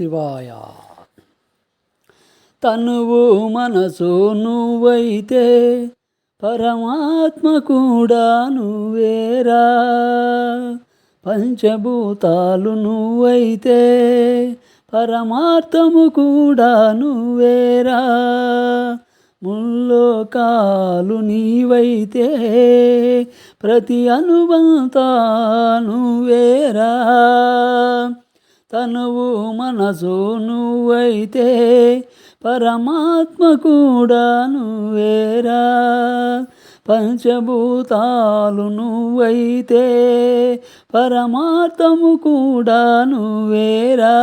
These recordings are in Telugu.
శివాయ. తనువు మనసు నువ్వైతే పరమాత్మ కూడా నువ్వేరా. పంచభూతాలు నువ్వైతే పరమార్థము కూడా నువ్వేరా. ముల్లోకాలు నీవైతే ప్రతి అనుబంతా నువ్వేరా. తనువు మనసు నువ్వైతే పరమాత్మ కూడా నువ్వేరా. పంచభూతాలు నువ్వైతే పరమాత్మము కూడా నువ్వేరా.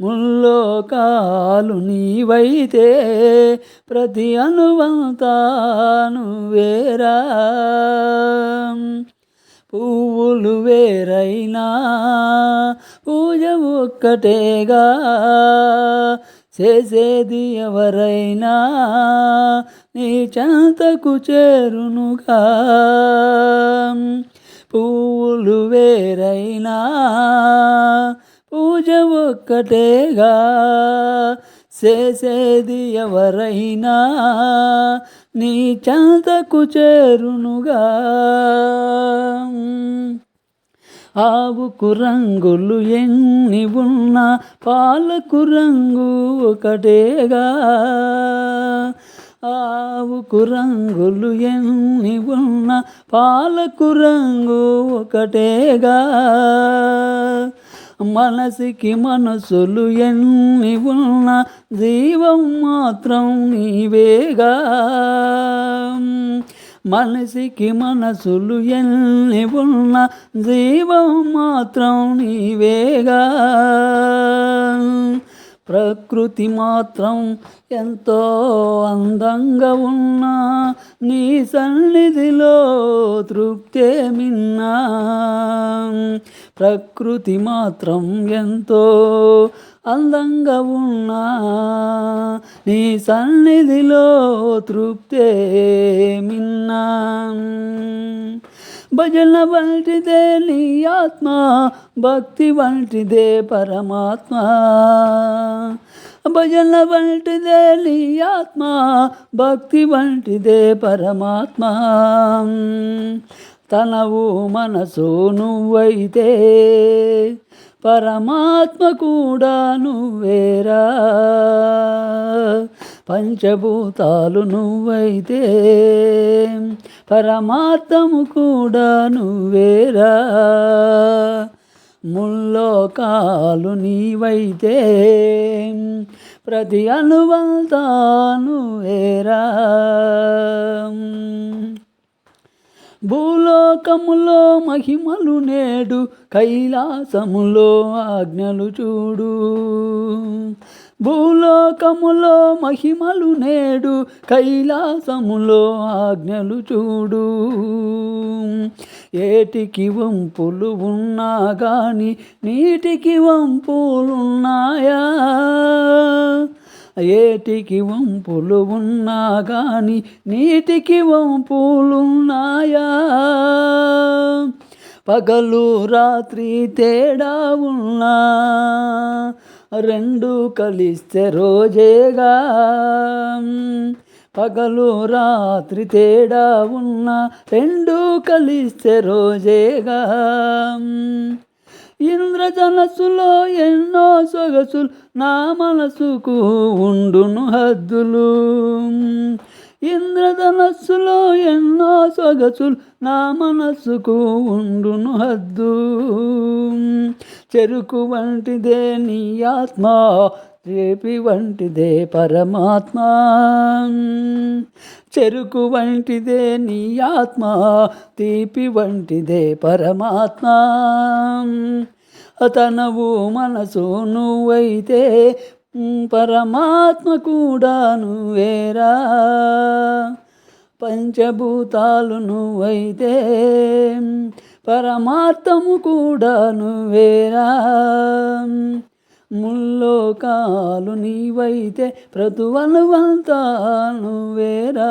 ముల్లోకాలు నీవైతే ప్రతి అనువంతా నువ్వేరా. పువ్వులు వేరైనా పూజ ఒక్కటేగా చేసేది ఎవరైనా నీ చెంతకు చేరునుగా. పువ్వులు వేరైనా పూజ ఒక్కటేగా చేసేది ఎవరైనా నీ చెంతకు చేరునుగా. ఆవుకు రంగులు ఎన్ని ఉన్నా పాలకు రంగు ఒకటేగా. ఆవుకు రంగులు ఎన్ని ఉన్నా పాలకు రంగు ఒకటేగా. మనసుకి మనసులు ఎన్ని ఉన్న జీవం మాత్రం నీవేగా. మనసుకి మనసులు ఎన్ని ఉన్న జీవం మాత్రం నీవేగా. ప్రకృతి మాత్రం ఎంతో అందంగా ఉన్నా నీ సన్నిధిలో తృప్తే మిన్నా. ప్రకృతి మాత్రం ఎంతో అందంగా ఉన్నా నీ సన్నిధిలో తృప్తే మిన్నా. భజన వంటిదే నీ ఆత్మ భక్తి వంటిదే పరమాత్మ. భజన వంటిదే నీ ఆత్మ భక్తి వంటిదే పరమాత్మ. తనవు మనసు నువ్వైతే పరమాత్మ కూడా నువ్వేరా. పంచభూతాలు నువ్వైతే పరమార్థము కూడా నువ్వేరా. ముల్లోకాలు నీవైతే ప్రతి అనువంతా నువ్వేరా. భూలోకములో మహిమలు నేడు కైలాసములో ఆజ్ఞలు చూడు. భూలోకములో మహిమలు నేడు కైలాసములో ఆజ్ఞలు చూడు. ఏటికి వంపులు ఉన్నా గాని నీటికి వంపులున్నాయా? ఏటికి వంపులు ఉన్నా గాని నీటికి వంపులున్నాయా? పగలు రాత్రి తేడా ఉన్నా రెండు కలిస్తే రోజేగా. పగలు రాత్రి తేడా ఉన్న రెండు కలిస్తే రోజేగా. ఇంద్రజనసులో ఎన్నో సొగసులు నా మనసుకు ఉండును హద్దులు. ఇంద్రధనస్సులో ఎన్నో సొగసులు నా మనస్సుకు ఉండును హద్దు. చెరుకు వంటిదే నీ ఆత్మ రేపి వంటిదే పరమాత్మ. చెరుకు వంటిదే నీ ఆత్మ తీపి వంటిదే పరమాత్మ. అతనవు మనసు నువ్వైతే పరమాత్మ కూడా నువ్వేరా పంచభూతాలు నువ్వైతే పరమార్థము కూడా నువ్వేరా ముల్లోకాలు నీవైతే ప్రతువనువంతా నువ్వేరా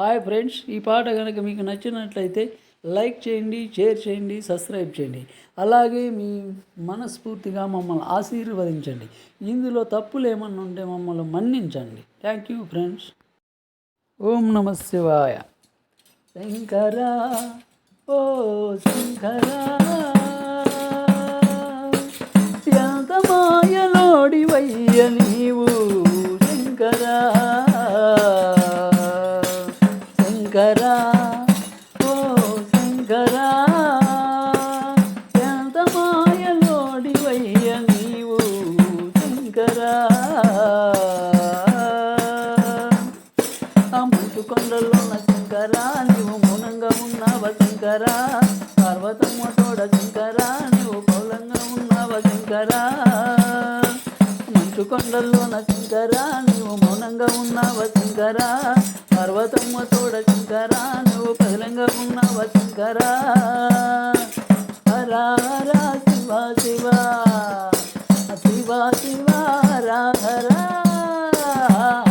హాయ్ ఫ్రెండ్స్ ఈ పాట కనుక మీకు నచ్చినట్లయితే లైక్ చేయండి షేర్ చేయండి సబ్స్క్రైబ్ చేయండి. అలాగే మీ మనస్ఫూర్తిగా మమ్మల్ని ఆశీర్వదించండి. ఇందులో తప్పులు ఏమన్నా ఉంటే మమ్మల్ని మన్నించండి. థ్యాంక్ యూ ఫ్రెండ్స్ ఓం నమ శివాయ. శంకరా ఓ శంకరా. శంకరా పర్వతమ్మ తోడ శంకరా నీవు పౌలంగా ఉన్నావ శంకరా. మంచు కొండల్లోన శంకరా నీవు మౌనంగా ఉన్నావ శంకరా. పర్వతమ్మ తోడ శంకరా నువ్వు పగలంగా ఉన్నావ శంకరా. హరా హరా శివ శివ శివ శివ హరా హరా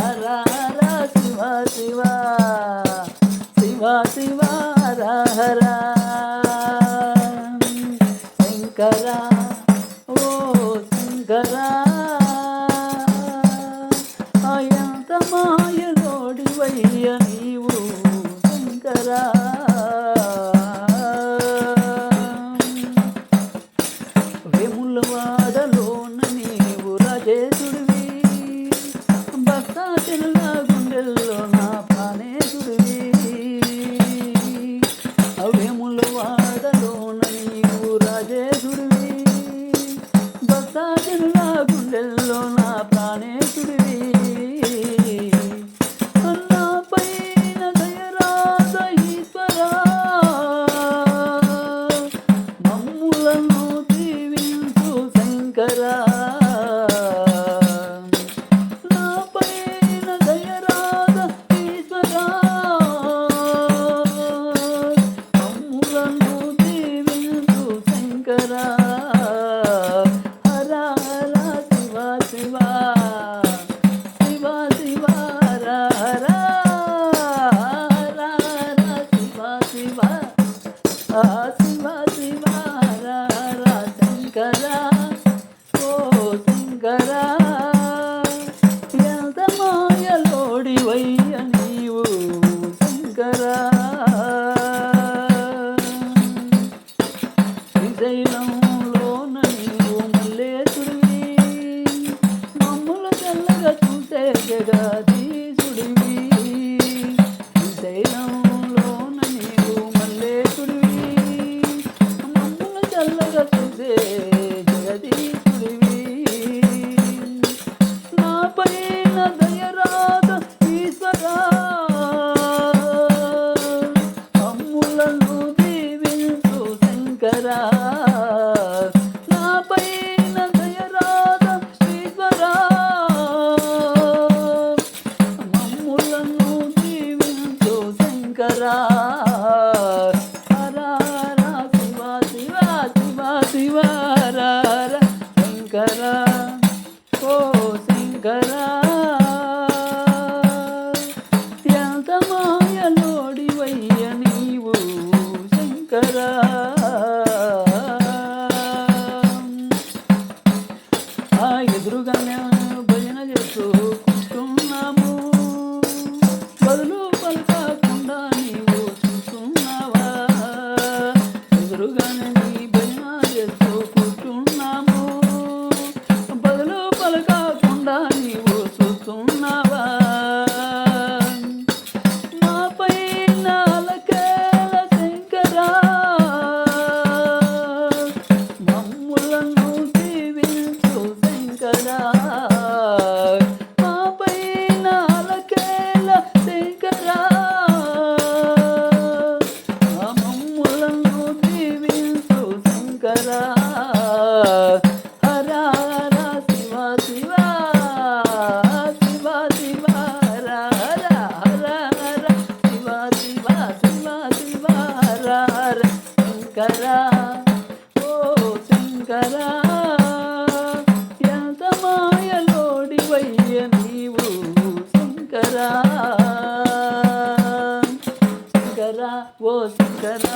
హరా హరా శివ శివ. శివ శివ హరా హరా శంకర ఓ శంకర. అయంత శంకరా మాయలోడివై శంకరా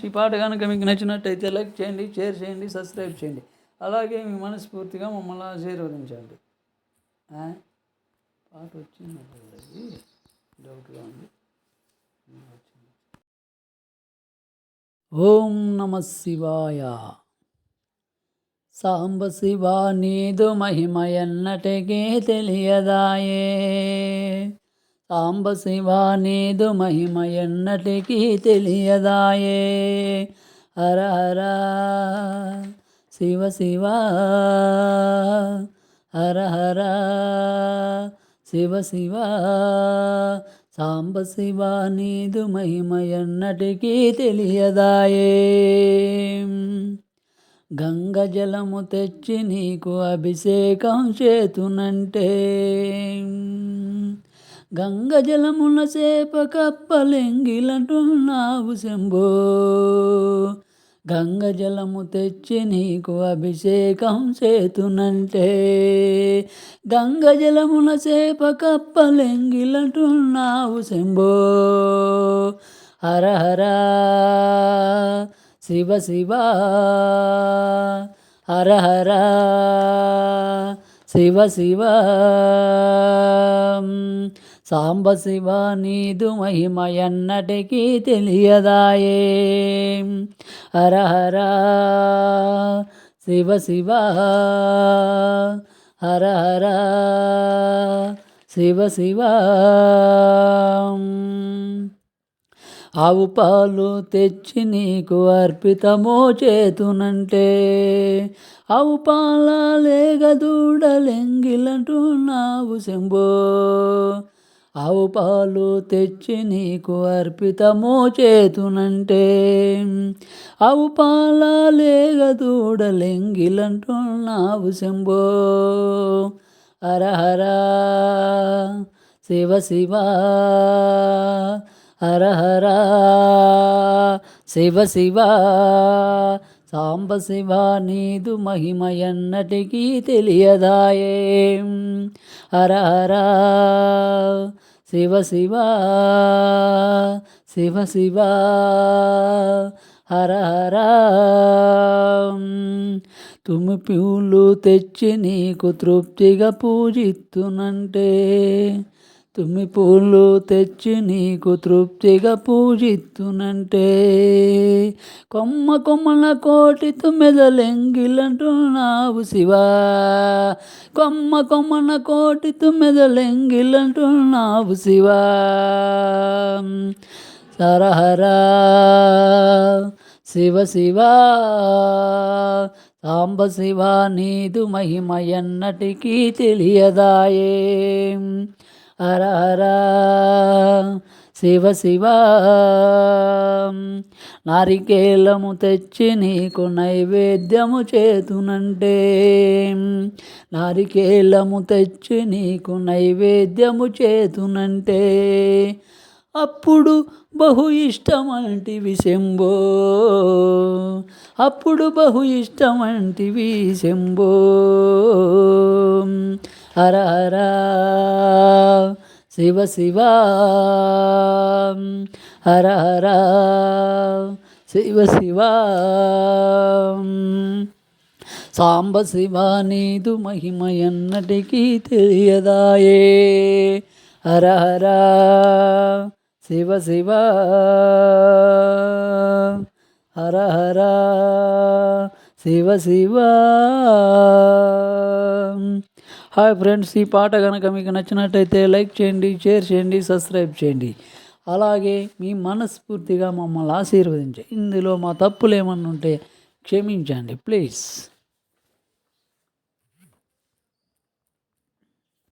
నెక్స్ట్ ఈ పాట కనుక మీకు నచ్చినట్టయితే లైక్ చేయండి షేర్ చేయండి సబ్స్క్రైబ్ చేయండి. అలాగే మీ మనస్ఫూర్తిగా మమ్మల్ని ఆశీర్వదించండి. పాట వచ్చింది? డౌట్గా ఉంది. ఓం నమ శివాయ. సాంబ శివ నీదు మహిమ ఎన్నటికే తెలియదాయే. సాంబ శివా నీదు మహిమ ఎన్నటికీ తెలియదాయే. హర హర శివ శివ హర హర శివ శివ సాంబ శివా నీదు మహిమ ఎన్నటికీ తెలియదాయే. గంగ జలము తెచ్చి నీకు అభిషేకం చేతునంటే. గంగ జలమున చేప కప్పలెంగిలంటున్నావు శంభో. గంగ జలము తెచ్చి నీకు అభిషేకం చేతునంటే గంగ జలమున చేప కప్పలెంగిలంటున్నావు శంభో. హర హర శివ శివ హర హర శివ శివ సాంబ శివ నీదు మహిమయన్నటికీ తెలియదాయే. హర హర శివ శివ హర హర శివ శివ. ఆవు పాలు తెచ్చి నీకు అర్పితమో చేతునంటే ఆవు పాల లేగ నావు శంభో. ఆవు పాలు తెచ్చి నీకు అర్పితమో చేతునంటే. ఆవు పాల లేగదూడలెంగిలంటున్నావు శంభో. హర హర శివ శివ హర హర శివ శివ సాంబ శివ నీదు మహిమ ఎన్నటికీ తెలియదాయే. హర హర. శివ శివ. శివ శివ. హర హర. తుమి పూలు తెచ్చి నీకు తృప్తిగా పూజిత్తునంటే తుమ్మి పూలు తెచ్చి నీకు తృప్తిగా పూజిత్తునంటే. కొమ్మ కొమ్మల కోటి తుమ్మెదలెంగిలంటున్నావు శివా. కొమ్మ కొమ్మన కోటి తుమ్మెదలెంగిలంటున్నావు శివా. సరహరా శివ శివ. సాంబ శివ నీదు మహిమ ఎన్నటికీ తెలియదాయే. హర హర శివ శివ నారికేలము తెచ్చి నీకు నైవేద్యము చేతునంటే నారికేలము తెచ్చి నీకు నైవేద్యము చేతునంటే అప్పుడు బహు ఇష్టమంటివి శంభో అప్పుడు బహు ఇష్టమంటివి శంభో. హర హర శివ శివ హర హర శివ శివ సాంబ శివ నీదు మహిమ ఎన్నటికీ తెలియదాయే హర హర శివ శివ హర హర శివ శివ హాయ్ ఫ్రెండ్స్ ఈ పాట కనుక మీకు నచ్చినట్టయితే లైక్ చేయండి షేర్ చేయండి సబ్స్క్రైబ్ చేయండి. అలాగే మీ మనస్ఫూర్తిగా మమ్మల్ని ఆశీర్వదించండి. ఇందులో మా తప్పులు ఏమన్నా ఉంటే క్షమించండి ప్లీజ్.